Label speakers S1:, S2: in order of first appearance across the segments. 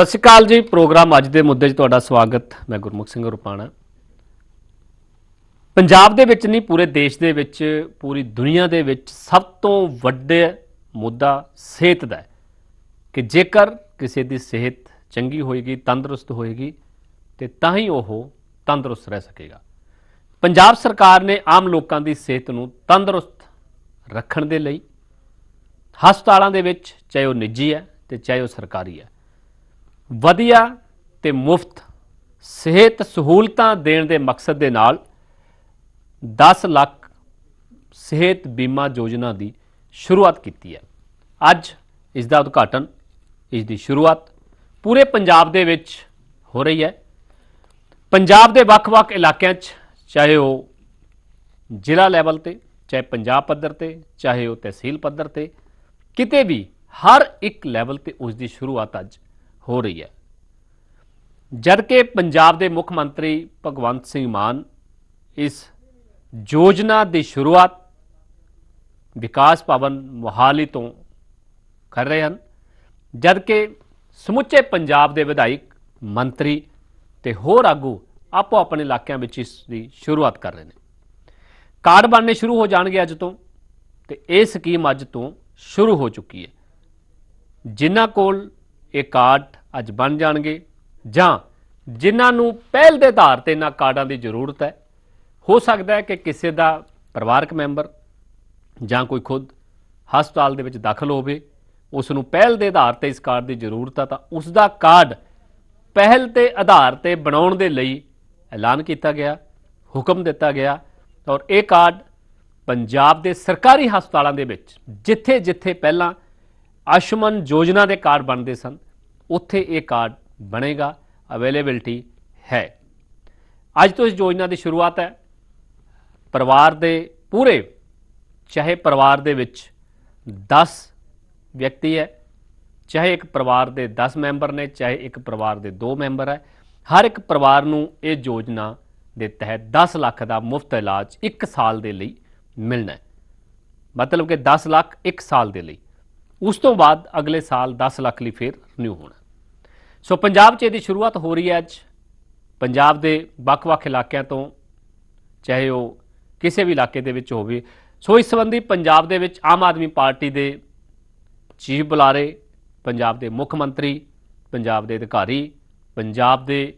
S1: ਸਤਿ ਸ਼੍ਰੀ ਅਕਾਲ ਜੀ, ਪ੍ਰੋਗਰਾਮ ਅੱਜ ਦੇ ਮੁੱਦੇ 'ਚ ਤੁਹਾਡਾ ਸਵਾਗਤ। ਮੈਂ ਗੁਰਮੁਖ ਸਿੰਘ ਰੁਪਾਣਾ। ਪੰਜਾਬ ਦੇ ਵਿੱਚ ਨਹੀਂ, ਪੂਰੇ ਦੇਸ਼ ਦੇ ਵਿੱਚ, ਪੂਰੀ ਦੁਨੀਆ ਦੇ ਵਿੱਚ ਸਭ ਤੋਂ ਵੱਡੇ ਮੁੱਦਾ ਸਿਹਤ ਦਾ ਹੈ ਕਿ ਜੇਕਰ ਕਿਸੇ ਦੀ ਸਿਹਤ ਚੰਗੀ ਹੋਏਗੀ, ਤੰਦਰੁਸਤ ਹੋਏਗੀ, ਤੇ ਤਾਂ ਹੀ ਉਹ ਤੰਦਰੁਸਤ ਰਹਿ ਸਕੇਗਾ। ਪੰਜਾਬ ਸਰਕਾਰ ਨੇ ਆਮ ਲੋਕਾਂ ਦੀ ਸਿਹਤ ਨੂੰ ਤੰਦਰੁਸਤ ਰੱਖਣ ਦੇ ਲਈ ਹਸਪਤਾਲਾਂ ਦੇ ਵਿੱਚ, ਚਾਹੇ ਉਹ ਨਿੱਜੀ ਹੈ ਤੇ ਚਾਹੇ ਉਹ ਸਰਕਾਰੀ ਹੈ ਵਧੀਆ ਤੇ ਮੁਫਤ ਸਿਹਤ ਸਹੂਲਤਾਂ ਦੇਣ ਦੇ ਮਕਸਦ ਦੇ ਨਾਲ 10 ਲੱਖ ਸਿਹਤ ਬੀਮਾ ਯੋਜਨਾ ਦੀ ਸ਼ੁਰੂਆਤ ਕੀਤੀ ਹੈ। ਅੱਜ ਇਸ ਦਾ ਉਦਘਾਟਨ ਇਸ ਦੀ ਸ਼ੁਰੂਆਤ ਪੂਰੇ ਪੰਜਾਬ ਦੇ ਵਿੱਚ ਹੋ ਰਹੀ ਹੈ। ਪੰਜਾਬ ਦੇ ਵੱਖ-ਵੱਖ ਇਲਾਕਿਆਂ 'ਚ ਚਾਹੇ ਉਹ ਜ਼ਿਲ੍ਹਾ ਲੈਵਲ ਤੇ, ਚਾਹੇ ਪੰਜਾਬ ਪੱਧਰ ਤੇ, ਚਾਹੇ ਉਹ ਤਹਿਸੀਲ ਪੱਧਰ ਤੇ, ਕਿਤੇ ਵੀ ਹਰ ਇੱਕ ਲੈਵਲ ਤੇ ਉਸ ਦੀ ਸ਼ੁਰੂਆਤ ਅੱਜ ਹੋ ਰਹੀ ਹੈ। ਜਦ ਕਿ ਪੰਜਾਬ ਦੇ ਮੁੱਖ ਮੰਤਰੀ ਭਗਵੰਤ ਸਿੰਘ ਮਾਨ ਇਸ ਯੋਜਨਾ ਦੀ ਸ਼ੁਰੂਆਤ ਵਿਕਾਸ ਭਵਨ ਮੋਹਾਲੀ ਤੋਂ ਕਰ ਰਹੇ ਹਨ, ਜਦ ਕਿ ਸਮੁੱਚੇ ਪੰਜਾਬ ਦੇ ਵਿਧਾਇਕ, ਮੰਤਰੀ ਤੇ ਹੋਰ ਆਗੂ ਆਪੋ ਆਪਣੇ ਇਲਾਕਿਆਂ ਵਿੱਚ ਇਸ ਦੀ ਸ਼ੁਰੂਆਤ ਕਰ ਰਹੇ ਨੇ। ਕਾਰਡ ਬਣਨੇ ਸ਼ੁਰੂ ਹੋ ਜਾਣਗੇ ਅੱਜ ਤੋਂ ਤੇ ਇਹ ਸਕੀਮ ਅੱਜ ਤੋਂ ਸ਼ੁਰੂ ਹੋ ਚੁੱਕੀ ਹੈ। ਜਿਨ੍ਹਾਂ ਕੋਲ ਇਹ ਕਾਰਡ ਅੱਜ ਬਣ ਜਾਣਗੇ। ਜਾਂ ਜਿਨ੍ਹਾਂ ਨੂੰ ਪਹਿਲ ਦੇ ਆਧਾਰ ਤੇ ਇਹਨਾਂ ਕਾਰਡਾਂ ਦੀ ਜ਼ਰੂਰਤ ਹੈ, ਹੋ ਸਕਦਾ ਹੈ ਕਿ ਕਿਸੇ ਦਾ ਪਰਿਵਾਰਕ ਮੈਂਬਰ ਜਾਂ ਕੋਈ ਖੁਦ ਹਸਪਤਾਲ ਦੇ ਵਿੱਚ ਦਾਖਲ ਹੋਵੇ। ਉਸ ਨੂੰ ਪਹਿਲ ਦੇ ਆਧਾਰ ਤੇ ਇਸ ਕਾਰਡ ਦੀ ਜ਼ਰੂਰਤ ਹੈ ਤਾਂ ਉਸ ਦਾ ਕਾਰਡ ਪਹਿਲ ਤੇ ਆਧਾਰ ਤੇ ਬਣਾਉਣ ਦੇ ਲਈ ਐਲਾਨ ਕੀਤਾ ਗਿਆ, ਹੁਕਮ ਦਿੱਤਾ ਗਿਆ ਔਰ ਇਹ ਕਾਰਡ ਪੰਜਾਬ ਦੇ ਸਰਕਾਰੀ ਹਸਪਤਾਲਾਂ ਦੇ ਵਿੱਚ ਜਿੱਥੇ-ਜਿੱਥੇ ਪਹਿਲਾਂ ਆਯੁਸ਼ਮਾਨ ਯੋਜਨਾ ਦੇ ਕਾਰਡ ਬਣਦੇ ਸਨ। ਉੱਥੇ ਇਹ ਕਾਰਡ ਬਣੇਗਾ। ਅਵੇਲੇਬਿਲਟੀ ਹੈ। ਅੱਜ ਤੋਂ ਇਸ ਯੋਜਨਾ ਦੀ ਸ਼ੁਰੂਆਤ ਹੈ। ਪਰਿਵਾਰ ਦੇ ਪੂਰੇ, ਚਾਹੇ ਪਰਿਵਾਰ ਦੇ ਵਿੱਚ 10 ਵਿਅਕਤੀ ਹੈ, ਚਾਹੇ ਇੱਕ ਪਰਿਵਾਰ ਦੇ 10 ਮੈਂਬਰ ਨੇ, ਚਾਹੇ ਇੱਕ ਪਰਿਵਾਰ ਦੇ 2 ਮੈਂਬਰ ਹੈ, ਹਰ ਇੱਕ ਪਰਿਵਾਰ ਨੂੰ ਇਹ ਯੋਜਨਾ ਦੇ ਤਹਿਤ 10 ਲੱਖ ਦਾ ਮੁਫਤ ਇਲਾਜ 1 ਸਾਲ ਦੇ ਲਈ ਮਿਲਣਾ ਹੈ। ਮਤਲਬ ਕਿ 10 ਲੱਖ 1 ਸਾਲ ਦੇ ਲਈ। ਉਸ ਤੋਂ ਬਾਅਦ ਅਗਲੇ ਸਾਲ 10 ਲੱਖ ਲਈ ਫੇਰ ਰਿਨਿਊ ਹੋਣਾ। ਸੋ ਪੰਜਾਬ 'ਚ ਇਹਦੀ ਸ਼ੁਰੂਆਤ ਹੋ ਰਹੀ ਹੈ ਅੱਜ। ਪੰਜਾਬ ਦੇ ਵੱਖ-ਵੱਖ ਇਲਾਕਿਆਂ ਤੋਂ, ਚਾਹੇ ਉਹ ਕਿਸੇ ਵੀ ਇਲਾਕੇ ਦੇ ਵਿੱਚ ਹੋਵੇ। ਸੋ ਇਸ ਸੰਬੰਧੀ ਪੰਜਾਬ ਦੇ ਵਿੱਚ ਆਮ ਆਦਮੀ ਪਾਰਟੀ ਦੇ ਚੀਫ ਬੁਲਾਰੇ, ਪੰਜਾਬ ਦੇ ਮੁੱਖ ਮੰਤਰੀ, ਪੰਜਾਬ ਦੇ ਅਧਿਕਾਰੀ, ਪੰਜਾਬ ਦੇ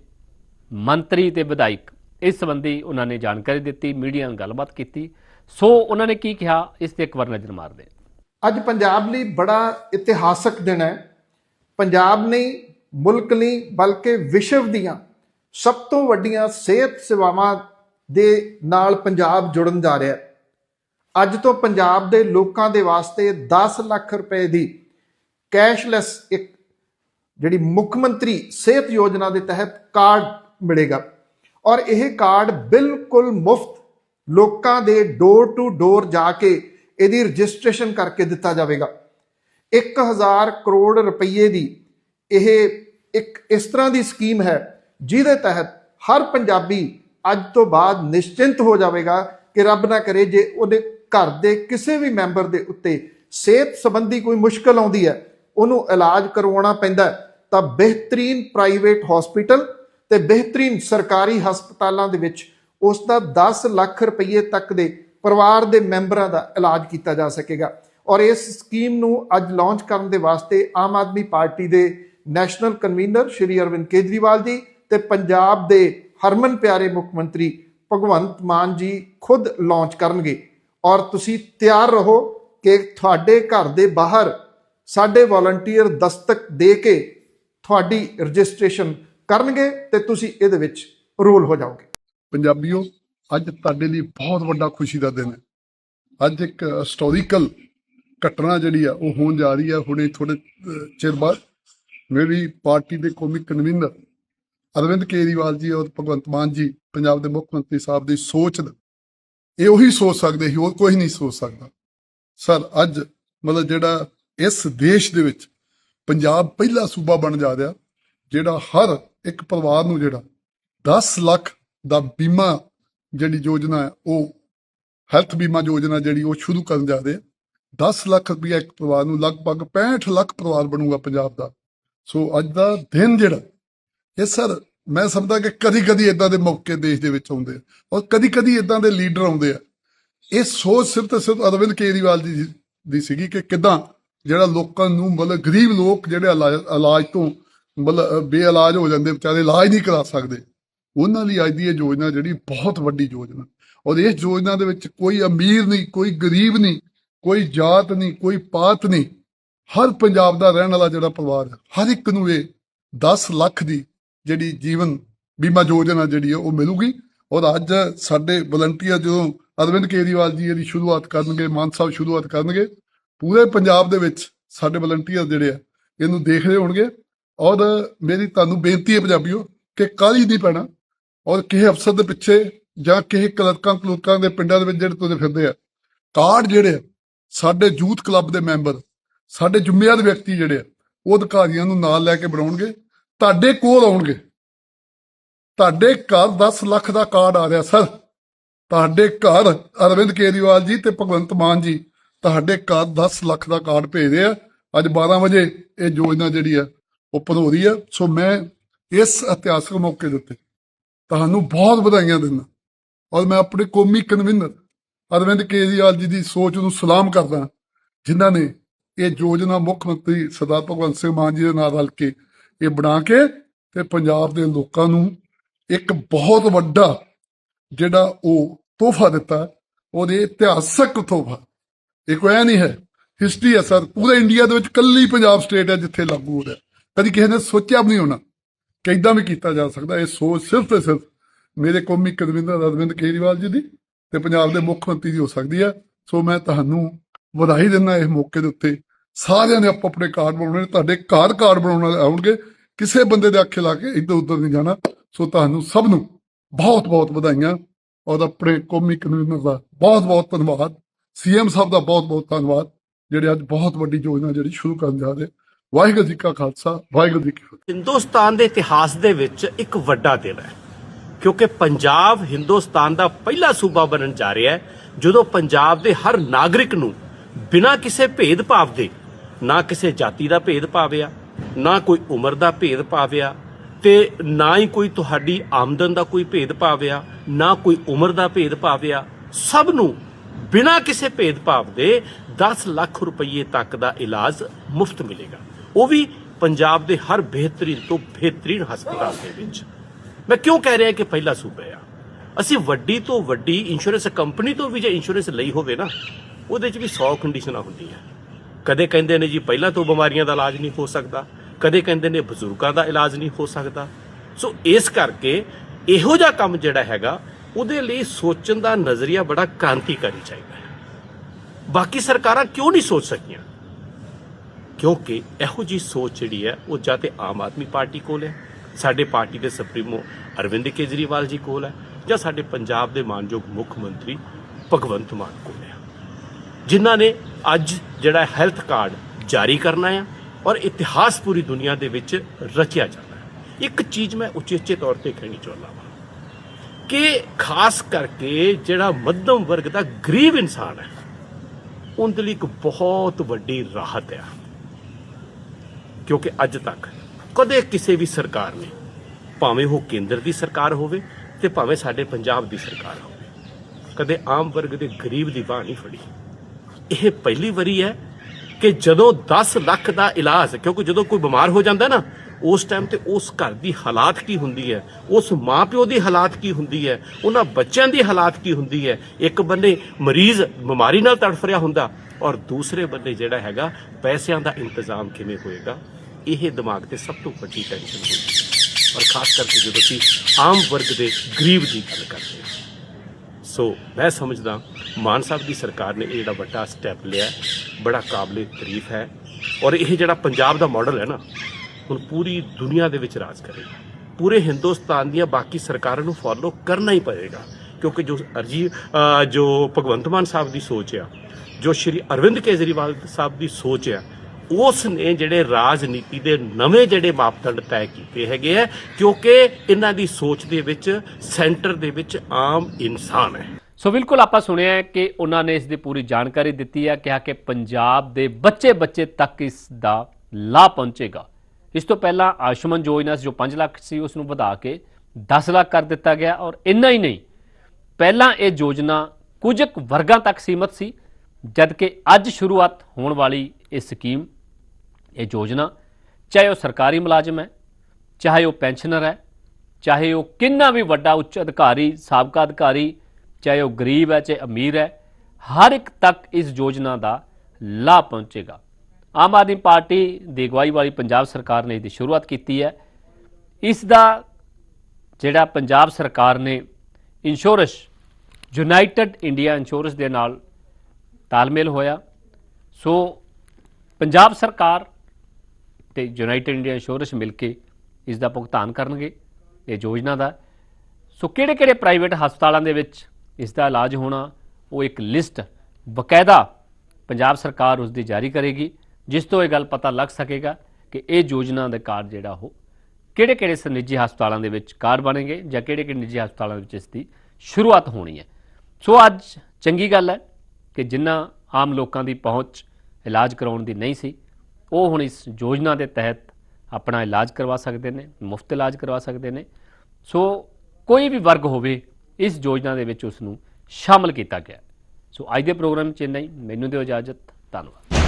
S1: ਮੰਤਰੀ ਤੇ ਵਿਧਾਇਕ, ਇਸ ਸੰਬੰਧੀ ਉਹਨਾਂ ਨੇ ਜਾਣਕਾਰੀ ਦਿੱਤੀ, ਮੀਡੀਆ ਨਾਲ ਗੱਲਬਾਤ ਕੀਤੀ। ਸੋ ਉਹਨਾਂ ਨੇ ਕੀ ਕਿਹਾ, ਇਸ ਤੇ ਇੱਕ ਵਾਰ ਨਜ਼ਰ ਮਾਰਦੇ
S2: ਅੱਜ ਪੰਜਾਬ ਲਈ ਬੜਾ ਇਤਿਹਾਸਕ ਦਿਨ ਹੈ। ਪੰਜਾਬ ਨਹੀਂ, ਮੁਲਕ ਨਹੀਂ, ਬਲਕਿ ਵਿਸ਼ਵ ਦੀਆਂ ਸਭ ਤੋਂ ਵੱਡੀਆਂ ਸਿਹਤ ਸੇਵਾਵਾਂ ਦੇ ਨਾਲ ਪੰਜਾਬ ਜੁੜਨ ਜਾ ਰਿਹਾ ਹੈ। ਅੱਜ ਤੋਂ ਪੰਜਾਬ ਦੇ ਲੋਕਾਂ ਦੇ ਵਾਸਤੇ 10 ਲੱਖ ਰੁਪਏ ਦੀ ਕੈਸ਼ਲੈਸ ਇੱਕ ਜਿਹੜੀ ਮੁੱਖ ਮੰਤਰੀ ਸਿਹਤ ਯੋਜਨਾ ਦੇ ਤਹਿਤ ਕਾਰਡ ਮਿਲੇਗਾ। ਔਰ ਇਹ ਕਾਰਡ ਬਿਲਕੁਲ ਮੁਫਤ ਲੋਕਾਂ ਦੇ ਡੋਰ ਟੂ ਡੋਰ ਜਾ ਕੇ ਇਹਦੀ ਰਜਿਸਟ੍ਰੇਸ਼ਨ ਕਰਕੇ ਦਿੱਤਾ ਜਾਵੇਗਾ। 1000 ਕਰੋੜ ਰੁਪਏ ਦੀ ਇਹ ਇੱਕ ਇਸ ਤਰ੍ਹਾਂ ਦੀ ਸਕੀਮ ਹੈ, ਜਿਹਦੇ ਤਹਿਤ ਹਰ ਪੰਜਾਬੀ ਅੱਜ ਤੋਂ ਬਾਅਦ ਨਿਸ਼ਚਿੰਤ ਹੋ ਜਾਵੇਗਾ ਕਿ ਰੱਬ ਨਾ ਕਰੇ ਜੇ ਉਹਦੇ ਘਰ ਦੇ ਕਿਸੇ ਵੀ ਮੈਂਬਰ ਦੇ ਉੱਤੇ ਸਿਹਤ ਸੰਬੰਧੀ ਕੋਈ ਮੁਸ਼ਕਲ ਆਉਂਦੀ ਹੈ, ਉਹਨੂੰ ਇਲਾਜ ਕਰਵਾਉਣਾ ਪੈਂਦਾ ਤਾਂ ਬਿਹਤਰੀਨ ਪ੍ਰਾਈਵੇਟ ਹਸਪੀਟਲ ਤੇ ਬਿਹਤਰੀਨ ਸਰਕਾਰੀ ਹਸਪਤਾਲਾਂ ਦੇ ਵਿੱਚ ਉਸ ਦਾ 10 ਲੱਖ ਰੁਪਏ ਤੱਕ ਦੇ ਪਰਿਵਾਰ ਦੇ ਮੈਂਬਰਾਂ ਦਾ ਇਲਾਜ ਕੀਤਾ ਜਾ ਸਕੇਗਾ। ਔਰ ਇਸ ਸਕੀਮ ਨੂੰ ਅੱਜ ਲਾਂਚ ਕਰਨ ਦੇ ਵਾਸਤੇ ਆਮ ਆਦਮੀ ਪਾਰਟੀ ਦੇ ਨੈਸ਼ਨਲ ਕਨਵੀਨਰ ਸ਼੍ਰੀ ਅਰਵਿੰਦ ਕੇਜਰੀਵਾਲ ਜੀ ਤੇ ਪੰਜਾਬ ਦੇ ਹਰਮਨ ਪਿਆਰੇ ਮੁੱਖ ਮੰਤਰੀ ਭਗਵੰਤ ਮਾਨ ਜੀ ਖੁਦ ਲਾਂਚ ਕਰਨਗੇ। ਔਰ ਤੁਸੀਂ ਤਿਆਰ ਰਹੋ ਕਿ ਤੁਹਾਡੇ ਘਰ ਦੇ ਬਾਹਰ ਸਾਡੇ ਵਾਲੰਟੀਅਰ ਦਸਤਕ ਦੇ ਕੇ ਤੁਹਾਡੀ ਰਜਿਸਟ੍ਰੇਸ਼ਨ ਕਰਨਗੇ ਤੇ ਤੁਸੀਂ ਇਹਦੇ ਵਿੱਚ ਰੋਲ ਹੋ ਜਾਓਗੇ।
S3: ਪੰਜਾਬੀਓ ਅੱਜ ਤੁਹਾਡੇ ਲਈ ਬਹੁਤ ਵੱਡਾ ਖੁਸ਼ੀ ਦਾ ਦਿਨ ਹੈ। ਅੱਜ ਇੱਕ ਹਿਸਟੋਰੀਕਲ ਘਟਨਾ ਜਿਹੜੀ ਆ, ਉਹ ਹੋਣ ਜਾ ਰਹੀ ਆ। ਹੁਣੇ ਥੋੜੇ ਚਿਰ ਬਾਅਦ ਮੇਰੀ ਪਾਰਟੀ ਦੇ ਕੌਮੀ ਕਨਵੀਨਰ ਅਰਵਿੰਦ ਕੇਜਰੀਵਾਲ ਜੀ ਔਰ ਭਗਵੰਤ ਮਾਨ ਜੀ, ਪੰਜਾਬ ਦੇ ਮੁੱਖ ਮੰਤਰੀ ਸਾਹਿਬ ਦੀ ਸੋਚ ਇਹ ਉਹੀ ਸੋਚ ਸਕਦੇ ਸੀ, ਹੋਰ ਕੋਈ ਨਹੀਂ ਸੋਚ ਸਕਦਾ। ਸਰ, ਅੱਜ ਮਤਲਬ ਜਿਹੜਾ ਇਸ ਦੇਸ਼ ਦੇ ਵਿੱਚ ਪੰਜਾਬ ਪਹਿਲਾ ਸੂਬਾ ਬਣ ਜਾ ਰਿਹਾ, ਜਿਹੜਾ ਹਰ ਇੱਕ ਪਰਿਵਾਰ ਨੂੰ ਜਿਹੜਾ 10 ਲੱਖ ਦਾ ਬੀਮਾ ਜਿਹੜੀ ਯੋਜਨਾ ਹੈ, ਉਹ ਹੈਲਥ ਬੀਮਾ ਯੋਜਨਾ ਜਿਹੜੀ, ਉਹ ਸ਼ੁਰੂ ਕਰਨ ਜਾ ਰਹੇ ਆ। 10 ਲੱਖ ਰੁਪਇਆ ਇੱਕ ਪਰਿਵਾਰ ਨੂੰ ਲਗਭਗ 65 ਲੱਖ ਪਰਿਵਾਰ ਬਣੂਗਾ ਪੰਜਾਬ ਦਾ। ਸੋ ਅੱਜ ਦਾ ਦਿਨ ਜਿਹੜਾ, ਇਹ ਸਰ ਮੈਂ ਸਮਝਦਾ ਕਿ ਕਦੀ ਕਦੀ ਇਦਾਂ ਦੇ ਮੌਕੇ ਦੇਸ਼ ਦੇ ਵਿੱਚ ਆਉਂਦੇ ਆ ਔਰ ਕਦੀ ਕਦੀ ਇਦਾਂ ਦੇ ਲੀਡਰ ਆਉਂਦੇ ਆ। ਇਹ ਸੋਚ ਸਿਰਫ ਤੇ ਸਿਰਫ ਅਰਵਿੰਦ ਕੇਜਰੀਵਾਲ ਦੀ ਦੀ ਸੀਗੀ ਕਿ ਕਿਦਾਂ ਜਿਹੜਾ ਲੋਕਾਂ ਨੂੰ ਮਤਲਬ ਗਰੀਬ ਲੋਕ ਜਿਹੜੇ ਇਲਾਜ ਇਲਾਜ ਤੋਂ ਮਤਲਬ ਬੇਇਲਾਜ ਹੋ ਜਾਂਦੇ, ਵਿਚਾਰੇ ਇਲਾਜ ਨਹੀਂ ਕਰਾ ਸਕਦੇ। ਉਹਨਾਂ ਲਈ ਅੱਜ ਦੀ ਇਹ ਯੋਜਨਾ ਜਿਹੜੀ ਬਹੁਤ ਵੱਡੀ ਯੋਜਨਾ। ਔਰ ਇਸ ਯੋਜਨਾ ਦੇ ਵਿੱਚ ਕੋਈ ਅਮੀਰ ਨਹੀਂ, ਕੋਈ ਗਰੀਬ ਨਹੀਂ, ਕੋਈ ਜਾਤ ਨਹੀਂ, ਕੋਈ ਪਾਤ ਨਹੀਂ। ਹਰ ਪੰਜਾਬ ਦਾ ਰਹਿਣ ਵਾਲਾ ਜਿਹੜਾ ਪਰਿਵਾਰ ਹਰ ਇੱਕ ਨੂੰ ਇਹ 10 ਲੱਖ ਦੀ ਜਿਹੜੀ ਜੀਵਨ ਬੀਮਾ ਯੋਜਨਾ ਜਿਹੜੀ ਹੈ ਉਹ ਮਿਲੂਗੀ। ਔਰ ਅੱਜ ਸਾਡੇ ਵਲੰਟੀਅਰ ਜਦੋਂ ਅਰਵਿੰਦ ਕੇਜਰੀਵਾਲ ਜੀ ਇਹਦੀ ਸ਼ੁਰੂਆਤ ਕਰਨਗੇ, ਮਾਨ ਸਾਹਿਬ ਸ਼ੁਰੂਆਤ ਕਰਨਗੇ, ਪੂਰੇ ਪੰਜਾਬ ਦੇ ਵਿੱਚ ਸਾਡੇ ਵਲੰਟੀਅਰ ਜਿਹੜੇ ਆ, ਇਹਨੂੰ ਦੇਖ ਰਹੇ ਹੋਣਗੇ। ਔਰ ਮੇਰੀ ਤੁਹਾਨੂੰ ਬੇਨਤੀ ਹੈ ਪੰਜਾਬੀਓ ਕਿ ਕਾਹਲੀ ਨਹੀਂ ਪੈਣਾ। ਔਰ ਕਿਸੇ ਅਫਸਰ ਦੇ ਪਿੱਛੇ ਜਾਂ ਕਿਸੇ ਕਲਰਕਾਂ ਕਲੂਕਾਂ ਦੇ ਪਿੰਡਾਂ ਦੇ ਵਿੱਚ ਜਿਹੜੇ ਤੁਰੇ ਫਿਰਦੇ ਆ, ਕਾਰਡ ਜਿਹੜੇ ਸਾਡੇ ਯੂਥ ਕਲੱਬ ਦੇ ਮੈਂਬਰ, ਸਾਡੇ ਜ਼ਿੰਮੇਵਾਰ ਵਿਅਕਤੀ ਜਿਹੜੇ ਆ, ਉਹ ਅਧਿਕਾਰੀਆਂ ਨੂੰ ਨਾਲ ਲੈ ਕੇ ਬਣਾਉਣਗੇ, ਤੁਹਾਡੇ ਕੋਲ ਆਉਣਗੇ। ਤੁਹਾਡੇ ਘਰ 10 ਲੱਖ ਦਾ ਕਾਰਡ ਆ ਰਿਹਾ, ਸਰ। ਤੁਹਾਡੇ ਘਰ ਅਰਵਿੰਦ ਕੇਜਰੀਵਾਲ ਜੀ ਤੇ ਭਗਵੰਤ ਮਾਨ ਜੀ, ਤੁਹਾਡੇ ਘਰ 10 ਲੱਖ ਦਾ ਕਾਰਡ ਭੇਜਦੇ ਆ। ਅੱਜ 12 ਵਜੇ ਇਹ ਯੋਜਨਾ ਜਿਹੜੀ ਆ ਓਪਨ ਹੋ ਰਹੀ ਆ। ਸੋ ਮੈਂ ਇਸ ਇਤਿਹਾਸਕ ਮੌਕੇ ਦੇ ਉੱਤੇ ਤੁਹਾਨੂੰ ਬਹੁਤ ਵਧਾਈਆਂ ਦਿੰਦਾ। ਔਰ ਮੈਂ ਆਪਣੇ ਕੌਮੀ ਕਨਵੀਨਰ ਅਰਵਿੰਦ ਕੇਜਰੀਵਾਲ ਜੀ ਦੀ ਸੋਚ ਨੂੰ ਸਲਾਮ ਕਰਦਾ ਜਿਨ੍ਹਾਂ ਨੇ ਇਹ ਯੋਜਨਾ ਮੁੱਖ ਮੰਤਰੀ ਸਰਦਾਰ ਭਗਵੰਤ ਸਿੰਘ ਮਾਨ ਜੀ ਦੇ ਨਾਲ ਰਲ ਕੇ ਇਹ ਬਣਾ ਕੇ ਤੇ ਪੰਜਾਬ ਦੇ ਲੋਕਾਂ ਨੂੰ ਇੱਕ ਬਹੁਤ ਵੱਡਾ ਜਿਹੜਾ ਉਹ ਤੋਹਫਾ ਦਿੱਤਾ, ਉਹਦੇ ਇਤਿਹਾਸਕ ਤੋਹਫਾ। ਇਹ ਕੋਈ ਐ ਨਹੀਂ ਹੈ ਹਿਸਟਰੀ ਹੈ ਸਰ, ਪੂਰੇ ਇੰਡੀਆ ਦੇ ਵਿੱਚ ਕੱਲੀ ਪੰਜਾਬ ਸਟੇਟ ਹੈ ਜਿੱਥੇ ਲਾਗੂ ਹੋ ਰਿਹਾ। ਕਦੀ ਕਿਸੇ ਨੇ ਸੋਚਿਆ ਵੀ ਨਹੀਂ ਹੋਣਾ। ਕਿਦਾਂ ਵੀ ਕੀਤਾ ਜਾ ਸਕਦਾ ਇਹ ਸੋਚ ਸਿਰਫ ਤੇ ਸਿਰਫ ਮੇਰੇ ਕੌਮੀ ਕਨਵੀਨਰ ਅਰਵਿੰਦ ਕੇਜਰੀਵਾਲ ਜੀ ਦੀ ਤੇ ਪੰਜਾਬ ਦੇ ਮੁੱਖ ਮੰਤਰੀ ਦੀ ਹੋ ਸਕਦੀ ਹੈ ਸੋ ਮੈਂ ਤੁਹਾਨੂੰ ਵਧਾਈ ਦਿੰਦਾ ਇਸ ਮੌਕੇ ਦੇ ਉੱਤੇ। ਸਾਰਿਆਂ ਨੇ ਆਪੋ ਆਪਣੇ ਕਾਰਡ ਬਣਾਉਣੇ ਨੇ, ਤੁਹਾਡੇ ਕਾਰਡ ਕਾਰਡ ਬਣਾਉਣ ਵਾਲੇ ਆਉਣਗੇ। ਕਿਸੇ ਬੰਦੇ ਦੇ ਅੱਖੇ ਲਾ ਕੇ ਇੱਧਰ ਉੱਧਰ ਨਹੀਂ ਜਾਣਾ। ਸੋ ਤੁਹਾਨੂੰ ਸਭ ਨੂੰ ਬਹੁਤ ਬਹੁਤ ਵਧਾਈਆਂ ਔਰ ਆਪਣੇ ਕੌਮੀ ਕਨਵੀਨਰ ਦਾ ਬਹੁਤ ਬਹੁਤ ਧੰਨਵਾਦ। ਸੀਐਮ ਸਾਹਿਬ ਦਾ ਬਹੁਤ ਬਹੁਤ ਧੰਨਵਾਦ ਜਿਹੜੇ ਅੱਜ ਬਹੁਤ ਵੱਡੀ ਯੋਜਨਾ ਜਿਹੜੀ ਸ਼ੁਰੂ ਕਰਨ ਜਾ ਰਹੇ। ਵਾਹਿਗੁਰੂ ਜੀ ਕਾ ਖਾਲਸਾ, ਵਾਹਿਗੁਰੂ ਜੀ ਕੀ ਫਤਿਹ।
S4: ਹਿੰਦੁਸਤਾਨ ਦੇ ਇਤਿਹਾਸ ਦੇ ਵਿੱਚ ਇੱਕ ਵੱਡਾ ਦਿਨ ਹੈ, ਕਿਉਂਕਿ ਪੰਜਾਬ ਹਿੰਦੁਸਤਾਨ ਦਾ ਪਹਿਲਾ ਸੂਬਾ ਬਣਨ ਜਾ ਰਿਹਾ ਹੈ, ਜਦੋਂ ਪੰਜਾਬ ਦੇ ਹਰ ਨਾਗਰਿਕ ਨੂੰ ਬਿਨਾਂ ਕਿਸੇ ਭੇਦਭਾਵ ਦੇ, ਨਾ ਕਿਸੇ ਜਾਤੀ ਦਾ ਭੇਦਭਾਵ ਆ ਨਾ ਕੋਈ ਉਮਰ ਦਾ ਭੇਦਭਾਵ ਆ ਤੇ ਨਾ ਹੀ ਕੋਈ ਤੁਹਾਡੀ ਆਮਦਨ ਦਾ ਕੋਈ ਭੇਦਭਾਵ ਆ ਨਾ ਕੋਈ ਉਮਰ ਦਾ ਭੇਦਭਾਵ ਆ ਸਭ ਨੂੰ ਬਿਨਾਂ ਕਿਸੇ ਭੇਦਭਾਵ ਦੇ 10 ਲੱਖ ਰੁਪਏ ਤੱਕ ਦਾ ਇਲਾਜ ਮੁਫਤ ਮਿਲੇਗਾ। ਉਹ ਵੀ ਪੰਜਾਬ ਦੇ ਹਰ ਬਿਹਤਰੀਨ ਤੋਂ ਬਿਹਤਰੀਨ ਹਸਪਤਾਲ ਦੇ ਵਿੱਚ। ਮੈਂ ਕਿਉਂ ਕਹਿ ਰਿਹਾ ਕਿ ਪਹਿਲਾ ਸੂਬਾ ਆ? ਅਸੀਂ ਵੱਡੀ ਤੋਂ ਵੱਡੀ ਇੰਸ਼ੋਰੈਂਸ ਕੰਪਨੀ ਤੋਂ ਵੀ ਜੇ ਇੰਸ਼ੋਰੈਂਸ ਲਈ ਹੋਵੇ ਨਾ, ਉਹਦੇ 'ਚ ਵੀ 100 ਕੰਡੀਸ਼ਨਾਂ ਹੁੰਦੀਆਂ। ਕਦੇ ਕਹਿੰਦੇ ਨੇ ਜੀ ਪਹਿਲਾਂ ਤੋਂ ਬਿਮਾਰੀਆਂ ਦਾ ਇਲਾਜ ਨਹੀਂ ਹੋ ਸਕਦਾ, ਕਦੇ ਕਹਿੰਦੇ ਨੇ ਬਜ਼ੁਰਗਾਂ ਦਾ ਇਲਾਜ ਨਹੀਂ ਹੋ ਸਕਦਾ। ਸੋ ਇਸ ਕਰਕੇ ਇਹੋ ਜਿਹਾ ਕੰਮ ਜਿਹੜਾ ਹੈਗਾ, ਉਹਦੇ ਲਈ ਸੋਚਣ ਦਾ ਨਜ਼ਰੀਆ ਬੜਾ ਕ੍ਰਾਂਤੀਕਾਰੀ ਚਾਹੀਦਾ ਹੈ। ਬਾਕੀ ਸਰਕਾਰਾਂ ਕਿਉਂ ਨਹੀਂ ਸੋਚ ਸਕੀਆਂ? ਕਿਉਂਕਿ ਇਹੋ ਜੀ ਸੋਚ ਜਿਹੜੀ ਹੈ, ਉਹ ਜਾਂ ਤੇ ਆਮ ਆਦਮੀ ਪਾਰਟੀ ਕੋਲ ਹੈ, ਸਾਡੇ ਪਾਰਟੀ ਦੇ ਸੁਪਰੀਮੋ ਅਰਵਿੰਦ ਕੇਜਰੀਵਾਲ ਜੀ ਕੋਲ ਹੈ, ਜਾਂ ਸਾਡੇ ਪੰਜਾਬ ਦੇ ਮਾਨਯੋਗ ਮੁੱਖ ਮੰਤਰੀ ਭਗਵੰਤ ਮਾਨ ਕੋਲ ਹੈ। ਜਿਨ੍ਹਾਂ ਨੇ ਅੱਜ ਜਿਹੜਾ ਹੈਲਥ ਕਾਰਡ ਜਾਰੀ ਕਰਨਾ ਹੈ ਔਰ ਇਤਿਹਾਸ ਪੂਰੀ ਦੁਨੀਆ ਦੇ ਵਿੱਚ ਰਚਿਆ ਜਾਣਾ ਹੈ। ਇੱਕ ਚੀਜ਼ ਮੈਂ ਉਚੇਚੇ ਤੌਰ ਤੇ ਕਹਿਣੀ ਚਾਹੁੰਦਾ ਹਾਂ ਕਿ ਖਾਸ ਕਰਕੇ ਜਿਹੜਾ ਮੱਧਮ ਵਰਗ ਦਾ ਗਰੀਬ ਇਨਸਾਨ ਹੈ, ਉਹਦੇ ਲਈ ਇੱਕ ਬਹੁਤ ਵੱਡੀ ਰਾਹਤ ਹੈ। ਕਿਉਂਕਿ ਅੱਜ ਤੱਕ ਕਦੇ ਕਿਸੇ ਵੀ ਸਰਕਾਰ ਨੇ, ਭਾਵੇਂ ਉਹ ਕੇਂਦਰ ਦੀ ਸਰਕਾਰ ਹੋਵੇ ਤੇ ਭਾਵੇਂ ਸਾਡੇ ਪੰਜਾਬ ਦੀ ਸਰਕਾਰ ਹੋਵੇ, ਕਦੇ ਆਮ ਵਰਗ ਦੇ ਗਰੀਬ ਦੀ ਬਾਹ ਨਹੀਂ ਫੜੀ। ਇਹ ਪਹਿਲੀ ਵਾਰੀ ਹੈ ਕਿ ਜਦੋਂ 10 ਲੱਖ ਦਾ ਇਲਾਜ, ਕਿਉਂਕਿ ਜਦੋਂ ਕੋਈ ਬਿਮਾਰ ਹੋ ਜਾਂਦਾ ਨਾ ਉਸ ਟਾਈਮ ਤੇ ਉਸ ਘਰ ਦੀ ਹਾਲਾਤ ਕੀ ਹੁੰਦੀ ਹੈ? ਉਸ ਮਾਪਿਓ ਦੀ ਹਾਲਾਤ ਕੀ ਹੁੰਦੀ ਹੈ? ਉਹਨਾਂ ਬੱਚਿਆਂ ਦੀ ਹਾਲਾਤ ਕੀ ਹੁੰਦੀ ਹੈ? ਇੱਕ ਬੰਦੇ ਮਰੀਜ਼ ਬਿਮਾਰੀ ਨਾਲ ਤੜਫ ਰਿਹਾ ਹੁੰਦਾ ਔਰ ਦੂਸਰੇ ਬੰਦੇ ਜਿਹੜਾ ਹੈਗਾ ਪੈਸਿਆਂ ਦਾ ਇੰਤਜ਼ਾਮ ਕਿਵੇਂ ਹੋਏਗਾ? ਇਹ ਦਿਮਾਗ ਤੇ ਸਭ ਤੋਂ ਵੱਡੀ ਟੈਨਸ਼ਨ ਹੁੰਦੀ ਹੈ। ਔਰ ਖਾਸ ਕਰਕੇ ਜਦੋਂ ਅਸੀਂ ਆਮ ਵਰਗ ਦੇ ਗਰੀਬ ਦੀ ਗੱਲ ਕਰਦੇ ਹਾਂ। ਸੋ ਮੈਂ ਸਮਝਦਾ ਮਾਨ ਸਾਹਿਬ ਦੀ ਸਰਕਾਰ ਨੇ ਇਹ ਜਿਹੜਾ ਵੱਡਾ ਸਟੈਪ ਲਿਆ ਬੜਾ ਕਾਬਲੇ ਤਾਰੀਫ ਹੈ। ਔਰ ਇਹ ਜਿਹੜਾ ਪੰਜਾਬ ਦਾ ਮਾਡਲ ਹੈ ਨਾ ਹੁਣ ਪੂਰੀ ਦੁਨੀਆ ਦੇ ਵਿੱਚ ਰਾਜ ਕਰੇਗਾ। ਪੂਰੇ ਹਿੰਦੁਸਤਾਨ ਦੀਆਂ ਬਾਕੀ ਸਰਕਾਰਾਂ ਨੂੰ ਫੋਲੋ ਕਰਨਾ ਹੀ ਪਵੇਗਾ ਕਿਉਂਕਿ ਜੋ ਅਰਜੀ ਜੋ ਭਗਵੰਤ ਮਾਨ ਸਾਹਿਬ ਦੀ ਸੋਚ ਆ, ਜੋ ਸ਼੍ਰੀ ਅਰਵਿੰਦ ਕੇਜਰੀਵਾਲ ਸਾਹਿਬ ਦੀ ਸੋਚ ਆ, ਉਸ ਨੇ ਜਿਹੜੇ ਰਾਜਨੀਤੀ ਦੇ ਨਵੇਂ ਜਿਹੜੇ ਮਾਪਦੰਡ ਤੈਅ ਕੀਤੇ ਹੈਗੇ ਆ, ਕਿਉਂਕਿ ਇਹਨਾਂ ਦੀ ਸੋਚ ਦੇ ਵਿੱਚ, ਸੈਂਟਰ ਦੇ ਵਿੱਚ ਆਮ ਇਨਸਾਨ ਹੈ।
S1: ਸੋ ਬਿਲਕੁਲ ਆਪਾਂ ਸੁਣਿਆ ਹੈ ਕਿ ਉਹਨਾਂ ਨੇ ਇਸ ਦੀ ਪੂਰੀ ਜਾਣਕਾਰੀ ਦਿੱਤੀ ਹੈ, ਕਿਹਾ ਕਿ ਪੰਜਾਬ ਦੇ ਬੱਚੇ ਬੱਚੇ ਤੱਕ ਇਸ ਦਾ ਲਾਭ ਪਹੁੰਚੇਗਾ। ਇਸ ਤੋਂ ਪਹਿਲਾਂ ਆਯੁਸ਼ਮਾਨ ਯੋਜਨਾ ਸੀ, ਜੋ 5 ਲੱਖ ਸੀ ਉਸ ਨੂੰ ਵਧਾ ਕੇ 10 ਲੱਖ ਕਰ ਦਿੱਤਾ ਗਿਆ ਔਰ ਇੰਨਾ ਹੀ ਨਹੀਂ, ਪਹਿਲਾਂ ਇਹ ਯੋਜਨਾ ਕੁਝ ਕੁ ਵਰਗਾਂ ਤੱਕ ਸੀਮਤ ਸੀ, ਜਦਕਿ ਅੱਜ ਸ਼ੁਰੂਆਤ ਹੋਣ ਵਾਲੀ ਇਹ ਸਕੀਮ, ਇਹ ਯੋਜਨਾ, ਚਾਹੇ ਉਹ ਸਰਕਾਰੀ ਮੁਲਾਜ਼ਮ ਹੈ, ਚਾਹੇ ਉਹ ਪੈਨਸ਼ਨਰ ਹੈ, ਚਾਹੇ ਉਹ ਕਿੰਨਾ ਵੀ ਵੱਡਾ ਉੱਚ ਅਧਿਕਾਰੀ, ਸਾਬਕਾ ਅਧਿਕਾਰੀ, ਚਾਹੇ ਉਹ ਗਰੀਬ ਹੈ, ਚਾਹੇ ਅਮੀਰ ਹੈ, ਹਰ ਇੱਕ ਤੱਕ ਇਸ ਯੋਜਨਾ ਦਾ ਲਾਭ ਪਹੁੰਚੇਗਾ। ਆਮ ਆਦਮੀ ਪਾਰਟੀ ਦੀ ਅਗਵਾਈ ਵਾਲੀ ਪੰਜਾਬ ਸਰਕਾਰ ਨੇ ਇਹਦੀ ਸ਼ੁਰੂਆਤ ਕੀਤੀ ਹੈ। ਇਸ ਦਾ ਜਿਹੜਾ ਪੰਜਾਬ ਸਰਕਾਰ ਨੇ ਇੰਸ਼ੋਰੈਂਸ ਯੂਨਾਈਟਿਡ ਇੰਡੀਆ ਇੰਸ਼ੋਰੈਂਸ ਦੇ ਨਾਲ ਤਾਲਮੇਲ ਹੋਇਆ। ਸੋ ਪੰਜਾਬ ਸਰਕਾਰ ਤੇ ਯੂਨਾਈਟਿਡ ਇੰਡੀਆ ਇੰਸ਼ੋਰੈਂਸ ਮਿਲ ਕੇ ਇਸ ਦਾ ਭੁਗਤਾਨ ਕਰਨਗੇ, ਇਹ ਯੋਜਨਾ ਦਾ। ਸੋ ਕਿਹੜੇ ਕਿਹੜੇ ਪ੍ਰਾਈਵੇਟ ਹਸਪਤਾਲਾਂ ਦੇ ਵਿੱਚ ਇਸ ਦਾ ਇਲਾਜ ਹੋਣਾ, ਉਹ ਇੱਕ ਲਿਸਟ ਬਕਾਇਦਾ ਪੰਜਾਬ ਸਰਕਾਰ ਉਸ ਦੀ ਜਾਰੀ ਕਰੇਗੀ। ਜਿਸ ਤੋਂ ਇਹ ਗੱਲ ਪਤਾ ਲੱਗ ਸਕੇਗਾ ਕਿ ਇਹ ਯੋਜਨਾ ਦਾ ਕਾਰਡ ਜਿਹੜਾ ਉਹ ਕਿਹੜੇ ਕਿਹੜੇ ਸ- ਨਿੱਜੀ ਹਸਪਤਾਲਾਂ ਦੇ ਵਿੱਚ ਕਾਰਡ ਬਣੇਗੇ ਜਾਂ ਕਿਹੜੇ ਕਿਹੜੇ ਨਿੱਜੀ ਹਸਪਤਾਲਾਂ ਵਿੱਚ ਇਸ ਦੀ ਸ਼ੁਰੂਆਤ ਹੋਣੀ ਹੈ। ਸੋ ਅੱਜ ਚੰਗੀ ਗੱਲ ਹੈ ਕਿ ਜਿਨ੍ਹਾਂ ਆਮ ਲੋਕਾਂ ਦੀ ਪਹੁੰਚ ਇਲਾਜ ਕਰਾਉਣ ਦੀ ਨਹੀਂ ਸੀ, ਉਹ ਹੁਣ ਇਸ ਯੋਜਨਾ ਦੇ ਤਹਿਤ ਆਪਣਾ ਇਲਾਜ ਕਰਵਾ ਸਕਦੇ ਨੇ, ਮੁਫਤ ਇਲਾਜ ਕਰਵਾ ਸਕਦੇ ਨੇ। ਸੋ ਕੋਈ ਵੀ ਵਰਗ ਹੋਵੇ, ਇਸ ਯੋਜਨਾ ਦੇ ਵਿੱਚ ਉਸ ਨੂੰ ਸ਼ਾਮਲ ਕੀਤਾ ਗਿਆ। ਸੋ ਅੱਜ ਦੇ ਪ੍ਰੋਗਰਾਮ ਚ ਇੰਨਾ ਹੀ। ਮੈਨੂੰ ਦਿਓ ਇਜਾਜ਼ਤ। ਧੰਨਵਾਦ।